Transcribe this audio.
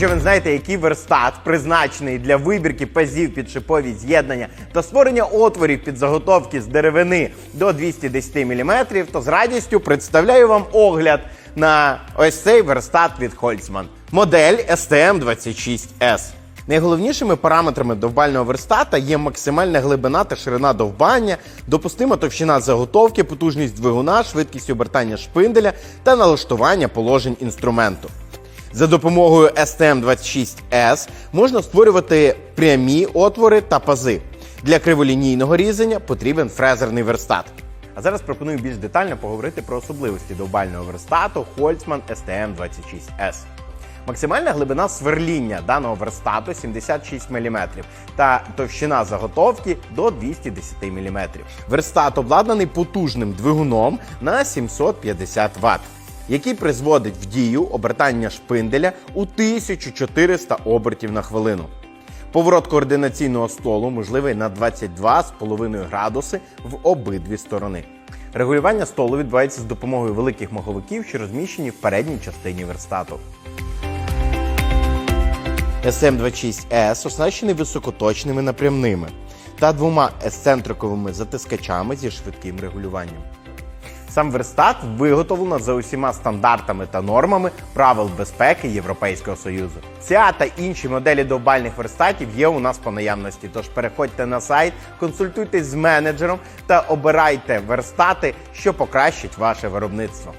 Якщо ви знаєте, який верстат призначений для вибірки пазів під шипові з'єднання та створення отворів під заготовки з деревини до 210 мм, то з радістю представляю вам огляд на ось цей верстат від Holtzmann. Модель STM26S. Найголовнішими параметрами довбального верстата є максимальна глибина та ширина довбання, допустима товщина заготовки, потужність двигуна, швидкість обертання шпинделя та налаштування положень інструменту. За допомогою STM26S можна створювати прямі отвори та пази. Для криволінійного різання потрібен фрезерний верстат. А зараз пропоную більш детально поговорити про особливості довбального верстату Holtzmann STM26S. Максимальна глибина сверління даного верстату 76 мм та товщина заготовки до 210 мм. Верстат обладнаний потужним двигуном на 750 Вт, який призводить в дію обертання шпинделя у 1400 обертів на хвилину. Поворот координаційного столу можливий на 22,5 градуси в обидві сторони. Регулювання столу відбувається з допомогою великих маховиків, що розміщені в передній частині верстату. SM26S оснащений високоточними напрямними та двома ексцентриковими затискачами зі швидким регулюванням. Сам верстат виготовлено за усіма стандартами та нормами правил безпеки Європейського Союзу. Ця та інші моделі довбальних верстатів є у нас по наявності. Тож переходьте на сайт, консультуйтесь з менеджером та обирайте верстати, що покращить ваше виробництво.